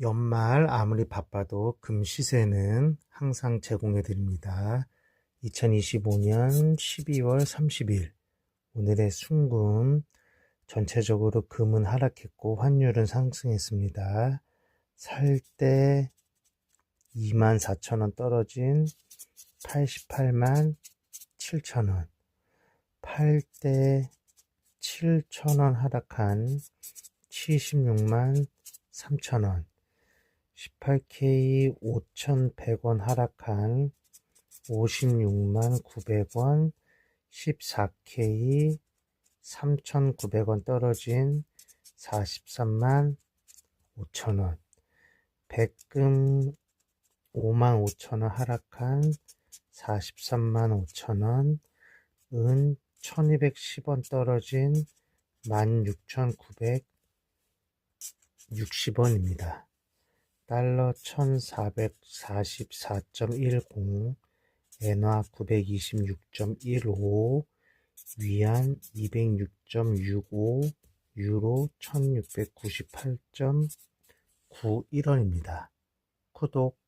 연말 아무리 바빠도 금 시세는 항상 제공해 드립니다. 2025년 12월 30일 오늘의 순금 전체적으로 금은 하락했고 환율은 상승했습니다. 살 때 24,000원 떨어진 88만 7천원 팔 때 7천원 하락한 76만 3천원 18K 5,100원 하락한 56만 900원, 14K 3,900원 떨어진 43만 5천원, 백금 5만 5천원 하락한 43만 5천원, 은 1210원 떨어진 16,960원입니다. 달러 1444.10, 엔화 926.15, 위안 206.65, 유로 1698.91원입니다. 구독,